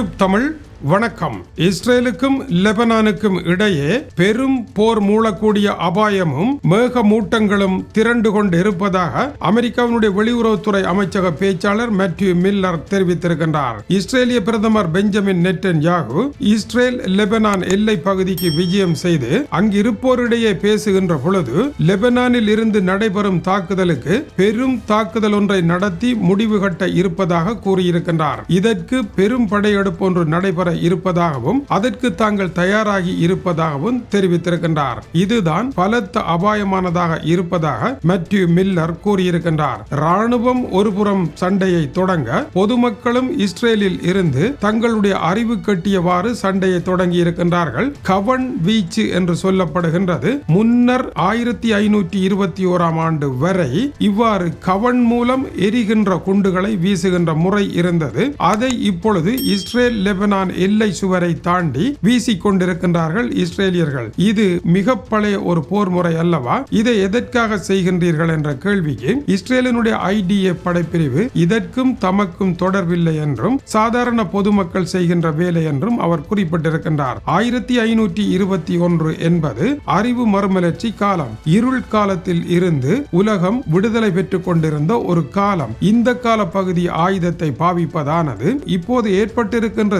YouTube Tamil வணக்கம். இஸ்ரேலுக்கும் லெபனானுக்கும் இடையே பெரும் போர் மூழக்கூடிய அபாயமும் மேகமூட்டங்களும் திரண்டு கொண்டு இருப்பதாக அமெரிக்காவினுடைய வெளியுறவுத்துறை அமைச்சக பேச்சாளர் மேத்யூ மில்லர் தெரிவித்திருக்கின்றார். இஸ்ரேலிய பிரதமர் Benjamin Netanyahu Israel Lebanon எல்லை பகுதிக்கு விஜயம் செய்து அங்கிருப்போரிடையே பேசுகின்ற பொழுது லெபனானில் இருந்து நடைபெறும் தாக்குதலுக்கு பெரும் தாக்குதல் ஒன்றை நடத்தி முடிவு கட்ட இருப்பதாக கூறியிருக்கின்றார். இதற்கு பெரும் படையெடுப்பு ஒன்று நடைபெற இருப்பதாகவும் அதற்கு தாங்கள் தயாராகி இருப்பதாகவும் தெரிவித்திருக்கின்றார். இதுதான் பலத்த அபாயமானதாக இருப்பதாக மேத்யூ மில்லர் கூறியிருக்கின்றார். ராணுவம் ஒருபுறம் சண்டையை தொடங்க பொதுமக்களும் இஸ்ரேலில் இருந்து தங்களுடைய அறிவு கட்டியவாறு சண்டையை தொடங்கி இருக்கின்றார்கள் கவன் வீச்சு என்று சொல்லப்படுகின்றது. முன்னர் ஆயிரத்தி ஐநூற்றி இருபத்தி ஓராம் ஆண்டு வரை இவ்வாறு கவன் மூலம் எரிகின்ற குண்டுகளை வீசுகின்ற முறை இருந்தது. அதை இப்பொழுது இஸ்ரேல் லெபனான் எல்லை சுவரை தாண்டி வீசிக் கொண்டிருக்கின்றார்கள் இஸ்ரேலியர்கள். இது மிக பழைய ஒரு போர் முறை அல்லவா? இதை எதற்காக செய்கின்றீர்கள் என்ற கேள்விக்கு இஸ்ரேலினுடைய ஐடிஏ படைப்பிரிவு இதற்கும் தமக்கும் தொடர்பில்லை என்றும் சாதாரண பொதுமக்கள் செய்கின்ற வேலை என்றும் அவர் குறிப்பிட்டிருக்கின்றார். ஆயிரத்தி ஐநூற்றி இருபத்தி ஒன்று என்பது அறிவு மறுமலர்ச்சி காலம். இருள் காலத்தில் இருந்து உலகம் விடுதலை பெற்றுக் கொண்டிருந்த ஒரு காலம். இந்த கால பகுதி ஆயுதத்தை பாவிப்பதானது. இப்போது ஏற்பட்டிருக்கின்ற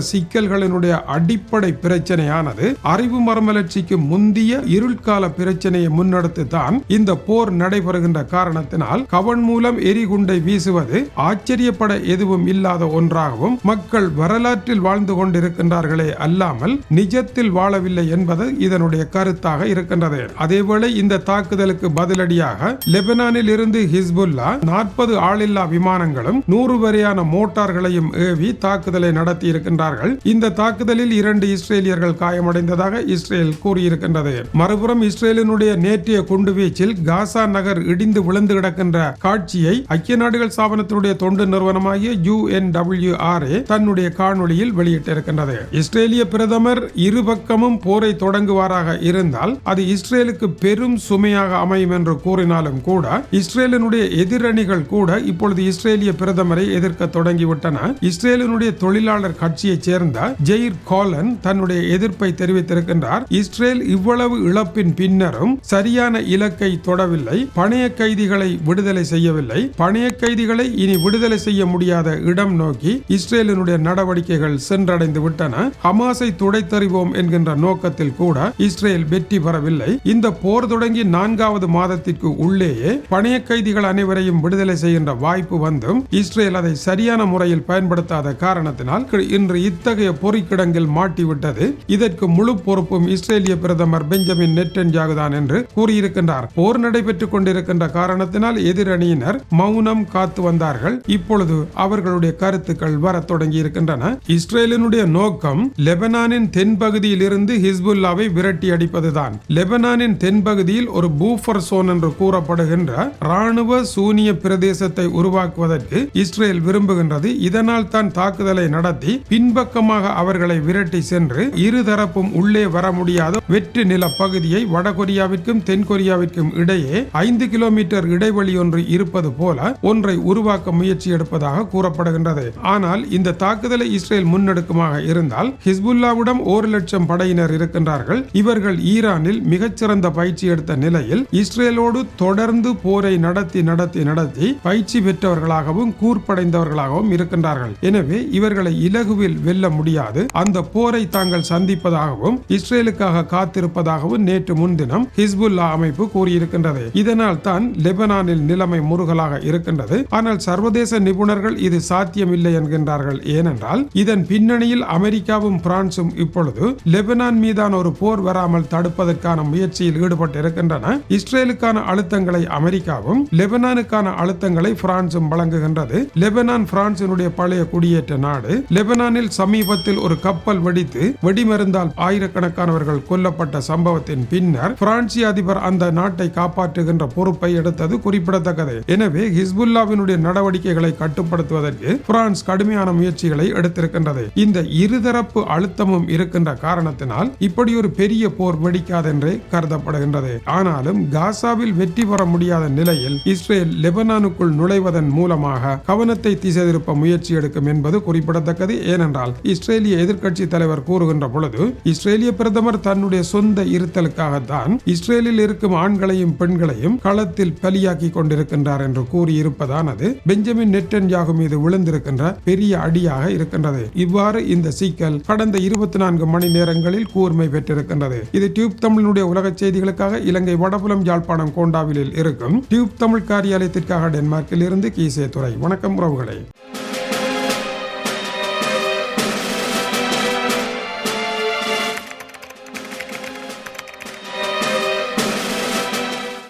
மனிதர்களினுடைய அடிப்படை பிரச்சனையானது அறிவு மறுமலர்ச்சிக்கு முந்திய இருள்கால பிரச்சனையை முன்னெடுத்து தான் இந்த போர் நடைபெறுகின்ற காரணத்தினால் கவன் மூலம் எரிகுண்டை வீசுவது ஆச்சரியப்பட எதுவும் இல்லாத ஒன்றாகவும் மக்கள் வரலாற்றில் வாழ்ந்து கொண்டிருக்கின்றார்களே அல்லாமல் நிஜத்தில் வாழவில்லை என்பது இதனுடைய கருத்தாக இருக்கின்றது. அதேவேளை இந்த தாக்குதலுக்கு பதிலடியாக லெபனானில் இருந்து ஹிஸ்புல்லா நாற்பது ஆளில்லா விமானங்களும் நூறு வரையான மோட்டார்களையும் ஏவி தாக்குதலை நடத்தி இருக்கின்றார்கள் இந்த இந்த தாக்குதலில் இரண்டு இஸ்ரேலியர்கள் காயமடைந்ததாக இஸ்ரேல் கூறியிருக்கின்றது. மறுபுறம் இஸ்ரேலினுடைய நேற்றைய குண்டுவீச்சில் காசா நகர் இடிந்து விழுந்து கிடக்கின்ற காட்சியை ஐக்கிய நாடுகள் ஸ்தாபனத்தினுடைய தொண்டு நிறுவனமாகிய யுஎன்டபிள்யூஆர்ஏ தன்னுடைய காணொளியில் வெளியிட்டிருக்கின்றது. இஸ்ரேலிய பிரதமர் இருபக்கமும் போரை தொடங்குவாராக இருந்தால் அது இஸ்ரேலுக்கு பெரும் சுமையாக அமையும் என்று கூறினாலும் கூட இஸ்ரேலினுடைய எதிரணிகள் கூட இப்பொழுது இஸ்ரேலிய பிரதமரை எதிர்க்க தொடங்கிவிட்டன. இஸ்ரேலினுடைய தொழிலாளர் கட்சியைச் சேர்ந்த ஜெயிர் கோலன் தன்னுடைய எதிர்ப்பை தெரிவித்திருக்கின்றார். இஸ்ரேல் இவ்வளவு இழப்பின் பின்னரும் சரியான இலக்கை தொடவில்லை. பணைய கைதிகளை விடுதலை செய்யவில்லை. பணைய கைதிகளை இனி விடுதலை செய்ய முடியாத இடம் நோக்கி இஸ்ரேலினுடைய நடவடிக்கைகள் சென்றடைந்து விட்டன. ஹமாஸை துடைத்தறிவோம் என்கின்ற நோக்கத்தில் கூட இஸ்ரேல் வெற்றி பெறவில்லை. இந்த போர் தொடங்கி நான்காவது மாதத்திற்கு உள்ளேயே பணைய கைதிகள் அனைவரையும் விடுதலை செய்கின்ற வாய்ப்பு வந்தும் இஸ்ரேல் அதை சரியான முறையில் பயன்படுத்தாத காரணத்தினால் இன்று இத்தகைய பொறிக்கிடங்கில் மாட்டிவிட்டது. இதற்கு முழு பொறுப்பும் இஸ்ரேலிய பிரதமர் பெஞ்சமின் நெட்டன்யாகு தான் என்று கூறியிருக்கின்றார். போர் நடைபெற்றுக் கொண்டிருக்கின்ற காரணத்தினால் எதிரணியினர் மௌனம் காத்து வந்தார்கள். இப்பொழுது அவர்களுடைய கருத்துக்கள் வர தொடங்கி இருக்கின்றன இஸ்ரேலினுடைய நோக்கம் லெபனானின் தென்பகுதியில் இருந்து ஹிஸ்புல்லாவை விரட்டி அடிப்பதுதான். லெபனானின் தென்பகுதியில் ஒரு பூஃபர் சோன் என்று கூறப்படுகின்ற ராணுவ சூனிய பிரதேசத்தை உருவாக்குவதற்கு இஸ்ரேல் விரும்புகின்றது. இதனால் தான் தாக்குதலை நடத்தி பின்பக்கமாக அவர்களை விரட்டி சென்று இருதரப்பும் உள்ளே வர முடியாத வெற்று நில பகுதியை வடகொரியாவிற்கும் தென்கொரியாவிற்கும் இடையே ஐந்து கிலோமீட்டர் இடைவெளி ஒன்று இருப்பது போல ஒன்றை உருவாக்க முயற்சி எடுப்பதாக கூறப்படுகின்றது. ஆனால் இந்த தாக்குதலை இஸ்ரேல் முன்னெடுக்குமாக இருந்தால் ஹிஸ்புல்லாவிடம் ஒரு லட்சம் படையினர் இருக்கின்றார்கள். இவர்கள் ஈரானில் மிகச்சிறந்த பயிற்சி எடுத்த நிலையில் இஸ்ரேலோடு தொடர்ந்து போரை நடத்தி நடத்தி நடத்தி பயிற்சி பெற்றவர்களாகவும் கூர்ப்படைந்தவர்களாகவும் இருக்கின்றார்கள். எனவே இவர்களை இலகுவில் வெல்ல முடியும். முடியாது. அந்த போரை தாங்கள் சந்திப்பதாகவும் இஸ்ரேலுக்காக காத்திருப்பதாகவும் நேற்று முன்தினம் ஹிஸ்புல்லா அமைப்பு கூறியிருக்கின்றது. இதனால் தான் லெபனானில் நிலைமை முருகலாக இருக்கின்றது. ஆனால் சர்வதேச நிபுணர்கள் இது சாத்தியமில்லை என்கின்றார்கள். ஏனென்றால் இதன் பின்னணியில் அமெரிக்காவும் பிரான்சும் இப்பொழுது லெபனான் மீதான ஒரு போர் வராமல் தடுப்பதற்கான முயற்சியில் ஈடுபட்டிருக்கின்றன. இஸ்ரேலுக்கான அழுத்தங்களை அமெரிக்காவும் லெபனானுக்கான அழுத்தங்களை பிரான்சும் வழங்குகின்றது. லெபனான் பிரான்சினுடைய பழைய குடியேற்ற நாடு லெபனானில் சமீப சமீபத்தில் ஒரு கப்பல் வெடித்து வெடிமருந்தால் ஆயிரக்கணக்கானவர்கள் கொல்லப்பட்ட சம்பவத்தின் பின்னர் பிரான்சிய அதிபர் அந்த நாட்டை காப்பாற்றுகின்ற பொறுப்பை எடுத்தது குறிப்பிடத்தக்கது. எனவே ஹிஸ்புல்லாவினுடைய நடவடிக்கைகளை கட்டுப்படுத்துவதற்கு பிரான்ஸ் கடுமையான முயற்சிகளை எடுத்திருக்கின்றது. இந்த இருதரப்பு அழுத்தமும் இருக்கின்ற காரணத்தினால் இப்படி ஒரு பெரிய போர் வெடிக்காதென்றே கருதப்படுகின்றது. ஆனாலும் காசாவில் வெற்றி பெற முடியாத நிலையில் இஸ்ரேல் லெபனானுக்குள் நுழைவதன் மூலமாக கவனத்தை திசை திருப்ப முயற்சி எடுக்கும் என்பது குறிப்பிடத்தக்கது. ஏனென்றால் இஸ்ரேல் இஸ்ரேலிய எதிர்க்கட்சி தலைவர் கூறுகின்ற பொழுது இஸ்ரேலிய பிரதமர் தன்னுடைய சொந்த இருத்தலுக்காகத்தான் இஸ்ரேலில் இருக்கும் ஆண்களையும் பெண்களையும் களத்தில் பலியாக்கி கொண்டிருக்கின்றார் என்று கூறியிருப்பதானது பெஞ்சமின் நெட்டன்யாகு மீது விழுந்திருக்கின்ற பெரிய அடியாக இருக்கின்றது. இவ்வாறு இந்த சிக்கல் கடந்த இருபத்தி நான்கு மணி நேரங்களில் கூர்மை பெற்றிருக்கின்றது. இது டியூப் தமிழினுடைய உலக செய்திகளுக்காக இலங்கை வடபுலம் யாழ்ப்பாணம் கோண்டாவிலில் இருக்கும் டியூப் தமிழ் காரியாலயத்திற்காக டென்மார்க்கில் இருந்து கீசே துறை வணக்கம் உறவுகளை.